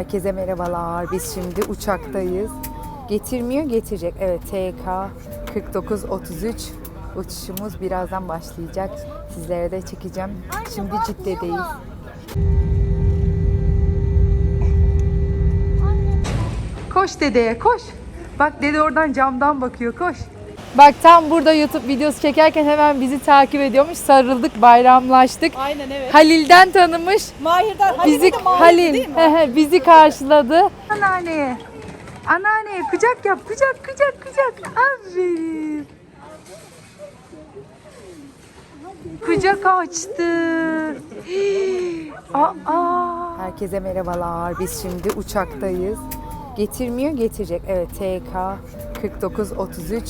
Herkese merhabalar. Biz şimdi uçaktayız. Getirmiyor, getirecek. Evet, TK 4933 uçuşumuz birazdan başlayacak. Sizlere de çekeceğim. Şimdi Cidde'deyiz. Koş dedeye, koş. Bak dede oradan camdan bakıyor, koş. Bak tam burada YouTube videosu çekerken hemen bizi takip ediyormuş. Sarıldık, bayramlaştık. Aynen evet. Halil'den tanımış. Mahir'den Halil Bizi de Mahir Halil değil mi? he he, bizi karşıladı. Anneanneye. Anneanneye kucak yap. Kucak kucak kucak. Aferin. Kucak açtı. Aa. Herkese merhabalar. Biz şimdi uçaktayız. Getirmiyor, getirecek. Evet, TK 4933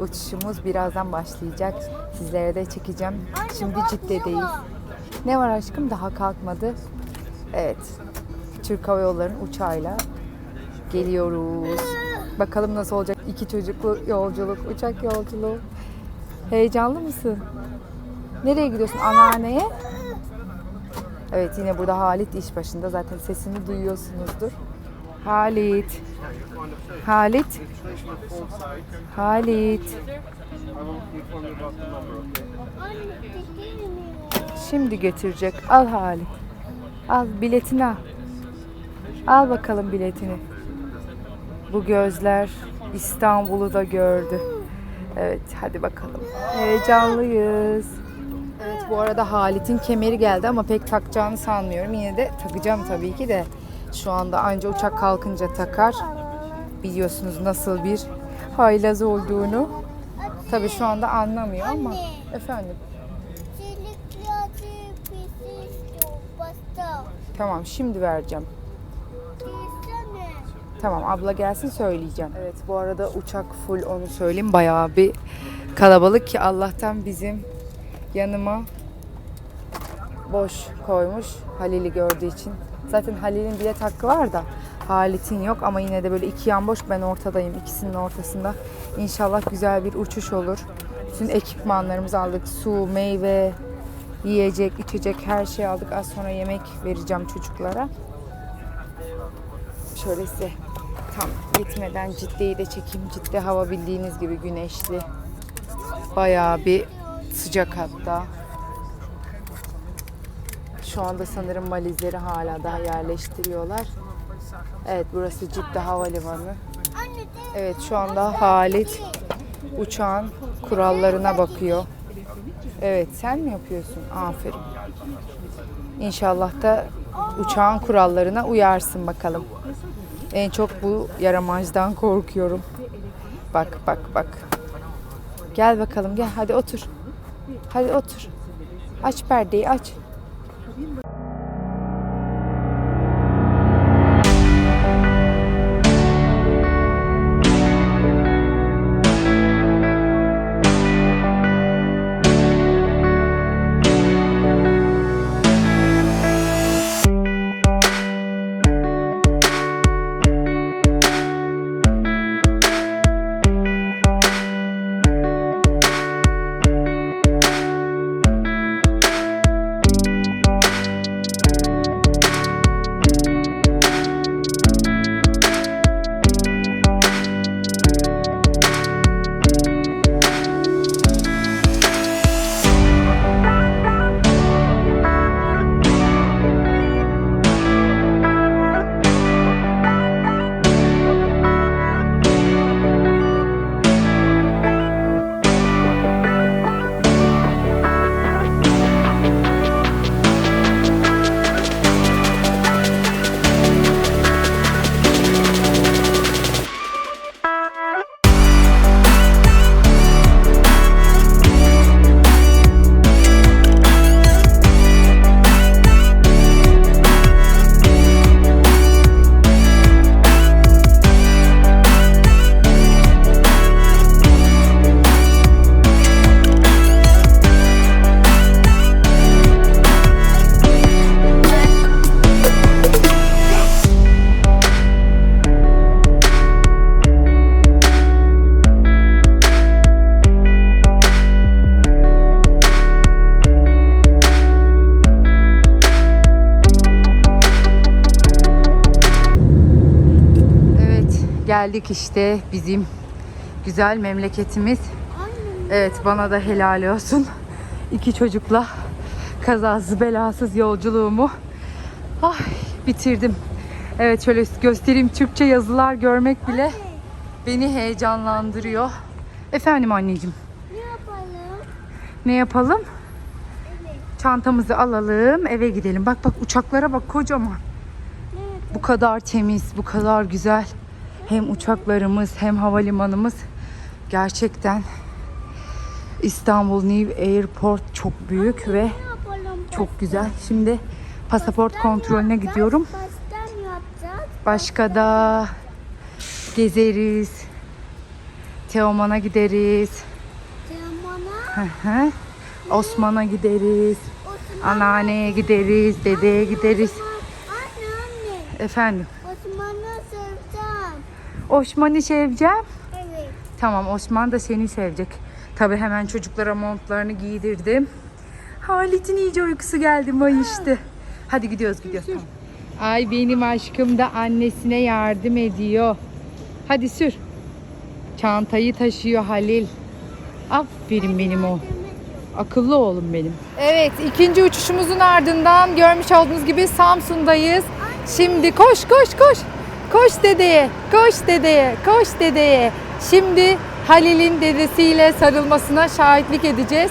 uçuşumuz birazdan başlayacak. Sizlere de çekeceğim. Şimdi Cidde'deyiz. Ne var aşkım? Daha kalkmadı. Evet. Türk Hava Yolları'nın uçağıyla geliyoruz. Bakalım nasıl olacak iki çocuklu yolculuk, uçak yolculuğu. Heyecanlı mısın? Nereye gidiyorsun? Anneanneye? Evet yine burada Halit iş başında. Zaten sesini duyuyorsunuzdur. Halit. Halit. Halit. Şimdi götürecek. Al Halit. Al biletini al. Al bakalım biletini. Bu gözler İstanbul'u da gördü. Evet hadi bakalım. Heyecanlıyız. Evet bu arada Halit'in kemeri geldi ama pek takacağını sanmıyorum. Yine de takacağım tabii ki de. Şu anda anca uçak kalkınca takar. Biliyorsunuz nasıl bir haylaz olduğunu. Tabii şu anda anlamıyor ama. Efendim. Tamam şimdi vereceğim. Tamam abla gelsin söyleyeceğim. Evet bu arada uçak full onu söyleyeyim. Bayağı bir kalabalık ki Allah'tan bizim yanıma boş koymuş Halil'i gördüğü için. Zaten Halil'in bilet hakkı var da Halit'in yok ama yine de böyle iki yan boş ben ortadayım ikisinin ortasında. İnşallah güzel bir uçuş olur. Bütün ekipmanlarımızı aldık. Su, meyve, yiyecek, içecek her şeyi aldık. Az sonra yemek vereceğim çocuklara. Şöyle size tam gitmeden Cidde'yi de çekeyim. Cidde hava bildiğiniz gibi güneşli. Bayağı bir sıcak hatta. Şu anda sanırım valizleri hala daha yerleştiriyorlar. Evet burası Cidde Havalimanı. Evet şu anda Halit uçağın kurallarına bakıyor. Evet sen mi yapıyorsun? Aferin. İnşallah da uçağın kurallarına uyarsın bakalım. En çok bu yaramazdan korkuyorum. Bak bak bak. Gel bakalım gel hadi otur. Hadi otur. Aç perdeyi aç. Geldik işte bizim güzel memleketimiz. Evet bana da helal olsun. İki çocukla kazasız belasız yolculuğumu ay, bitirdim. Evet şöyle göstereyim Türkçe yazılar görmek bile beni heyecanlandırıyor. Efendim anneciğim Ne yapalım? ne yapalım? Evet. Çantamızı alalım eve gidelim. Bak bak uçaklara bak kocaman. Yapalım? Bu kadar temiz, bu kadar güzel. Hem uçaklarımız hem havalimanımız gerçekten İstanbul New Airport çok büyük ve çok güzel. Şimdi pasaport kontrolüne gidiyorum. Başka da gezeriz. Teoman'a gideriz. Hı. Osman'a gideriz. Osman. Anneanneye gideriz. Dedeye gideriz. Anne anne. Efendim. Osman'ı seveceğim. Evet. Tamam Osman da seni sevecek. Tabi hemen çocuklara montlarını giydirdim. Halit'in iyice uykusu geldi mayıştı. Hadi gidiyoruz gidiyoruz. Tamam. Ay benim aşkım da annesine yardım ediyor. Hadi sür. Çantayı taşıyor Halil. Aferin benim o. Akıllı oğlum benim. Evet ikinci uçuşumuzun ardından görmüş olduğunuz gibi Samsun'dayız. Şimdi koş koş koş. Koş dedeye, koş dedeye, koş dedeye. Şimdi Halil'in dedesiyle sarılmasına şahitlik edeceğiz.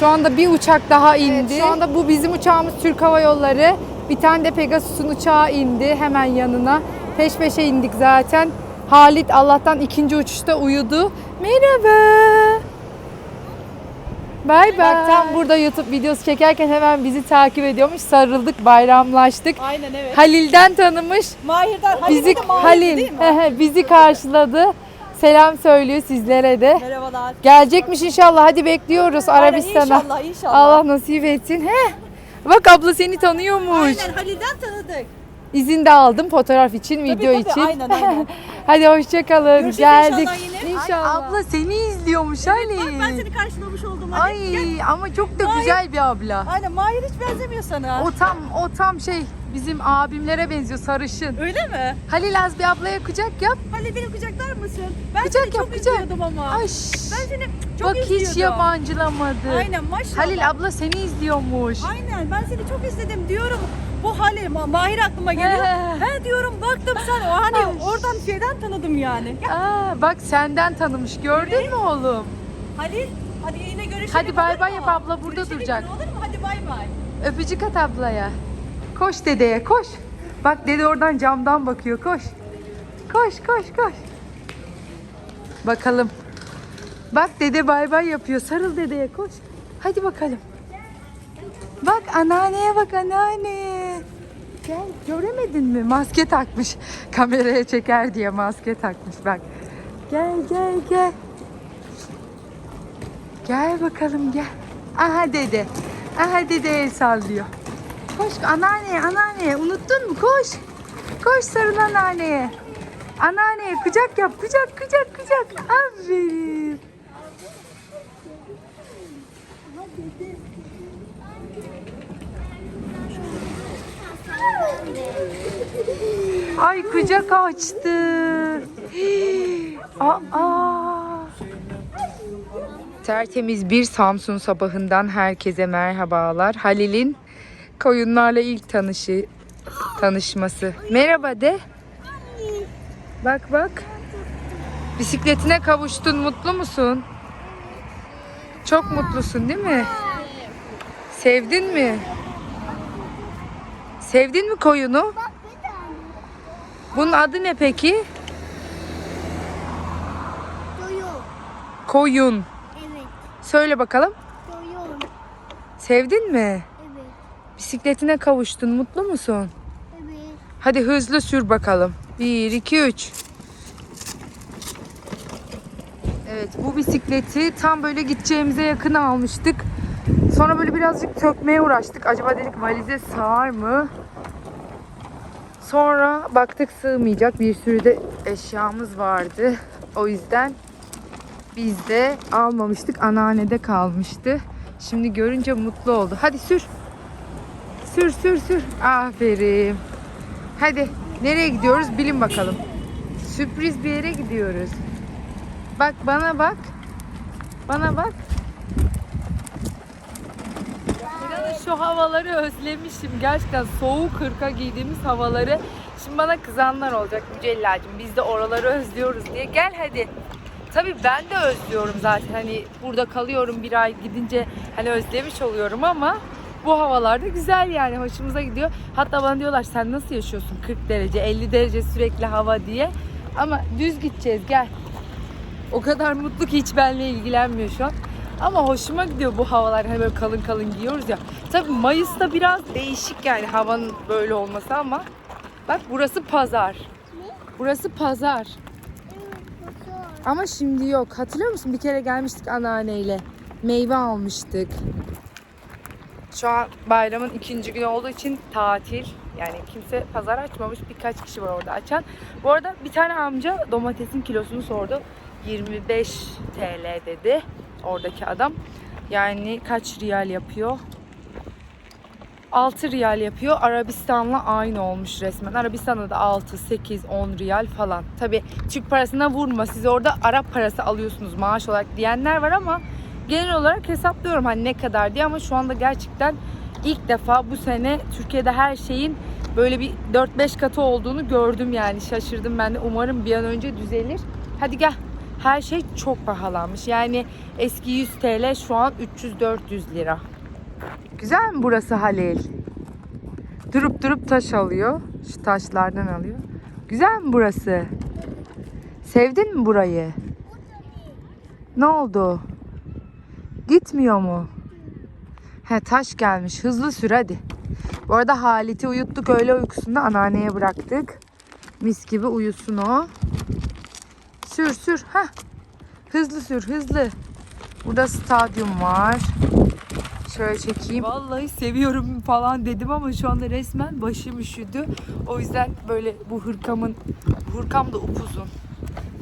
Şu anda bir uçak daha indi. şu anda bu bizim uçağımız Türk Hava Yolları. Bir tane de Pegasus'un uçağı indi hemen yanına. Peş peşe indik zaten. Halit Allah'tan ikinci uçuşta uyudu. Merhaba. Bay bay. Bak tam burada YouTube videosu çekerken hemen bizi takip ediyormuş. Sarıldık, bayramlaştık. Aynen evet. Halil'den tanımış. Mahir'den Halil Bizi de Mahir Halil değil mi? bizi karşıladı. Selam söylüyor sizlere de. Merhabalar. Gelecekmiş inşallah. Hadi bekliyoruz Arabistan'a. İnşallah inşallah. Allah nasip etsin. He. Bak abla seni tanıyormuş. Aynen Halil'den tanıdık. İzin de aldım fotoğraf için, video tabii, için. aynen, aynen. Hadi hoşça kalın. Görüşürüz Geldik. inşallah yine. İnşallah. Abla seni izliyormuş Ali. Bak ben seni karşılamış oldum Halil. Ay ama çok da Hayır. güzel bir abla. Aynen Mahir hiç benzemiyor sana. O tam o tam şey bizim abimlere benziyor sarışın. Öyle mi? Halil az bir ablaya kucak yap. Halil beni kucaklar mısın? Ben Kucak seni yap, çok kucak. izliyordum ama. Ay. Ben seni çok Bak izliyordum. hiç yabancılamadı. Aynen maşallah. Halil abla seni izliyormuş. Aynen ben seni çok izledim diyorum. Bu Halil, Ma- Mahir aklıma geliyor. He. He diyorum baktım sen o hani oradan şeyden tanıdım yani. Ya, Aa, bak senden tanımış gördün mü oğlum? Halil hadi yine görüşelim. Hadi bay bay yap, abla burada Görüşelim duracak. Olur mu? Hadi bay bay. Öpücük at ablaya. Koş dedeye koş. Bak dede oradan camdan bakıyor koş. Koş koş koş. Bakalım. Bak dede bay bay yapıyor. Sarıl dedeye koş. Hadi bakalım. Bak anneanneye bak anneanne. Gel göremedin mi? Maske takmış. Kameraya çeker diye maske takmış bak. Gel gel gel. Gel bakalım gel. Aha dede. Aha dede el sallıyor. Koş anneanneye anneanneye unuttun mu? Koş. Koş sarıl anneanneye. Anneanneye kucak yap kucak kucak kucak. Aferin. Ay kucak açtı. Aa. Tertemiz bir Samsun sabahından herkese merhabalar. Halil'in koyunlarla ilk tanışı tanışması. Merhaba de. Bak bak. Bisikletine kavuştun. Mutlu musun? Çok mutlusun değil mi? Sevdin mi? Sevdin mi koyunu? Bunun adı ne peki? Koyun. Evet. Söyle bakalım. Doyum. Sevdin mi? Bisikletine kavuştun. Mutlu musun? Evet. Hadi hızlı sür bakalım. 1, 2, 3. Evet bu bisikleti tam böyle gideceğimize yakın almıştık. Sonra böyle birazcık sökmeye uğraştık. Acaba dedik valize sığar mı? Sonra baktık sığmayacak. Bir sürü de eşyamız vardı. O yüzden biz de almamıştık. Anneannede kalmıştı. Şimdi görünce mutlu oldu. Hadi sür. Sür sür sür. Aferin. Hadi nereye gidiyoruz bilin bakalım. Sürpriz bir yere gidiyoruz. Bak bana bak. Bana bak. İnanın şu havaları özlemişim. Gerçekten soğuk hırka giydiğimiz havaları. Şimdi bana kızanlar olacak Mücellacığım. Biz de oraları özlüyoruz diye. Gel hadi. Tabii ben de özlüyorum zaten. Hani burada kalıyorum bir ay gidince hani özlemiş oluyorum ama bu havalarda güzel yani hoşumuza gidiyor. Hatta bana diyorlar sen nasıl yaşıyorsun 40 derece 50 derece sürekli hava diye. Ama düz gideceğiz gel. O kadar mutlu ki hiç benimle ilgilenmiyor şu an. Ama hoşuma gidiyor bu havalar hani böyle kalın kalın giyiyoruz ya. Tabii Mayıs'ta biraz değişik yani havanın böyle olması ama bak burası pazar. Burası pazar. Ama şimdi yok. Hatırlıyor musun? Bir kere gelmiştik anneanneyle. Meyve almıştık. Şu an bayramın ikinci günü olduğu için tatil. Yani kimse pazar açmamış. Birkaç kişi var orada açan. Bu arada bir tane amca domatesin kilosunu sordu. 25 TL dedi oradaki adam. Yani kaç riyal yapıyor? 6 riyal yapıyor. Arabistan'la aynı olmuş resmen. Arabistan'da da 6, 8, 10 riyal falan. Tabi Türk parasına vurma. Siz orada Arap parası alıyorsunuz maaş olarak diyenler var ama genel olarak hesaplıyorum hani ne kadar diye ama şu anda gerçekten ilk defa bu sene Türkiye'de her şeyin böyle bir 4-5 katı olduğunu gördüm yani şaşırdım ben de. Umarım bir an önce düzelir. Hadi gel. Her şey çok pahalanmış. Yani eski 100 TL şu an 300-400 lira. Güzel mi burası Halil? Durup durup taş alıyor. Şu taşlardan alıyor. Güzel mi burası? Sevdin mi burayı? Ne oldu? Gitmiyor mu? He taş gelmiş. Hızlı sür hadi. Bu arada Halit'i uyuttuk öğle uykusunda anneanneye bıraktık. Mis gibi uyusun o. Sür sür. Heh. Hızlı sür hızlı. Burada stadyum var. Şöyle çekeyim. Vallahi seviyorum falan dedim ama şu anda resmen başım üşüdü. O yüzden böyle bu hırkamın, hırkam da upuzun.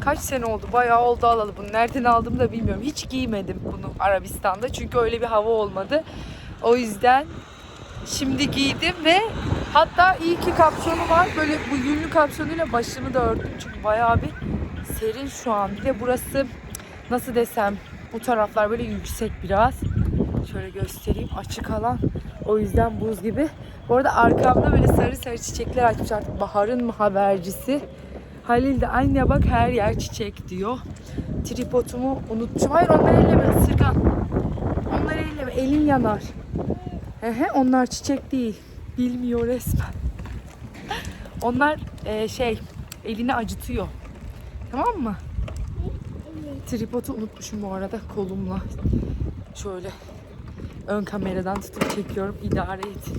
Kaç sene oldu? Bayağı oldu alalı bunu. Nereden aldım da bilmiyorum. Hiç giymedim bunu Arabistan'da. Çünkü öyle bir hava olmadı. O yüzden şimdi giydim ve hatta iyi ki kapşonu var. Böyle bu yünlü kapşonuyla başımı da örttüm. Çünkü bayağı bir serin şu an. Bir de burası nasıl desem bu taraflar böyle yüksek biraz. Şöyle göstereyim açık alan. O yüzden buz gibi. Bu arada arkamda böyle sarı sarı çiçekler açmış artık baharın mı habercisi. Halil de anne bak her yer çiçek diyor. Tripodumu unutmuşum. Hayır onları elleme ısırgan. Onları elleme elin yanar. Ehe, onlar çiçek değil. Bilmiyor resmen. Onlar e, şey elini acıtıyor. Tamam mı? Tripodu unutmuşum bu arada kolumla. Şöyle ön kameradan tutup çekiyorum. idare et.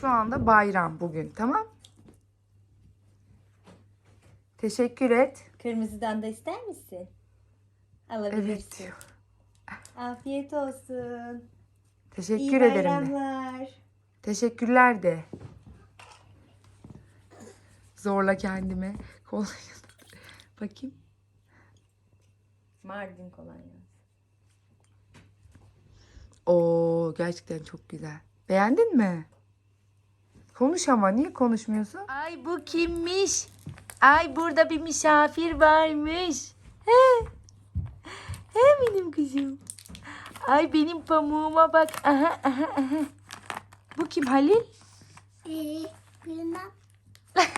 Şu anda bayram bugün. Tamam? Teşekkür et. Kırmızıdan da ister misin? Alabilirsin. Evet diyor. Afiyet olsun. Teşekkür İyi ederim. de. bayramlar. Teşekkürler de. Zorla kendime. Kol... Bakayım. Mardin kolonya. Oo gerçekten çok güzel. Beğendin mi? Konuş ama niye konuşmuyorsun? Ay bu kimmiş? Ay burada bir misafir varmış. He. He benim kızım. Ay benim pamuğuma bak. Aha aha aha. Bu kim Halil? Ee, bilmem.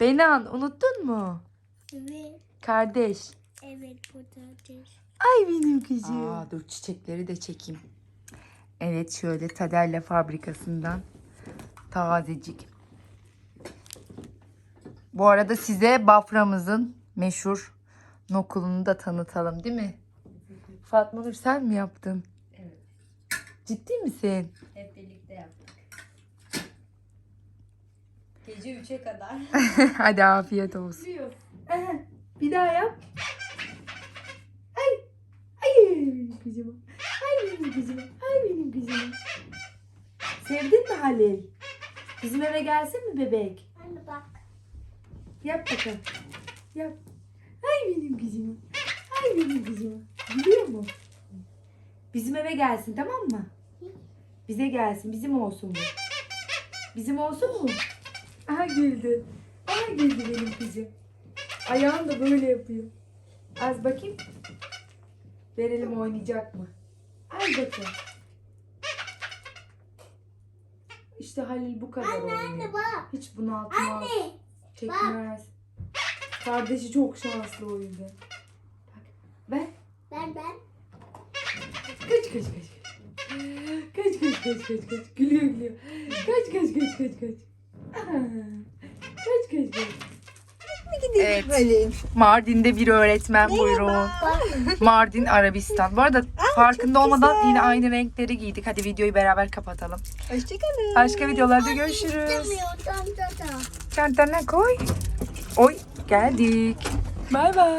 Benan unuttun mu? Evet, Kardeş. evet patates. Ay benim kızım. Aa, dur çiçekleri de çekeyim. Evet şöyle Taderle fabrikasından tazecik. Bu arada size Bafra'mızın meşhur nokulunu da tanıtalım değil mi? Fatma Nur sen mi yaptın? Evet. Ciddi misin? Hep birlikte yaptık. Gece 3'e kadar. Hadi afiyet olsun. Bir daha yap. Ay. Ay benim kızım. Ay benim kızım. Ay benim kızım. Sevdin mi Halil? Bizim eve gelsin mi bebek? Anne bak. Yap bakalım. Yap. Ay benim kızım. Ay benim kızım. Biliyor mu? Bizim eve gelsin tamam mı? Bize gelsin. Bizim olsun bu. Bizim olsun mu? Aha güldü. Aha güldü benim kızım. Ayağını da böyle yapıyor. Az bakayım. Verelim oynayacak mı? Az bakayım. İşte Halil bu kadar oynuyor. bak. Hiç bunaltmaz. Anne. Çekmez. Kardeşi çok şanslı o yüzden. Bak. Ver. Ben ben. Kaç kaç kaç. Kaç kaç kaç kaç kaç. Gülüyor gülüyor. Kaç kaç kaç kaç kaç. Kaç kaç kaç. Evet. Mardin'de bir öğretmen buyurun. Mardin Arabistan. Bu arada farkında olmadan yine aynı renkleri giydik. Hadi videoyu beraber kapatalım. Hoşçakalın. Başka videolarda görüşürüz. Çantana koy. Oy geldik. Bay bay.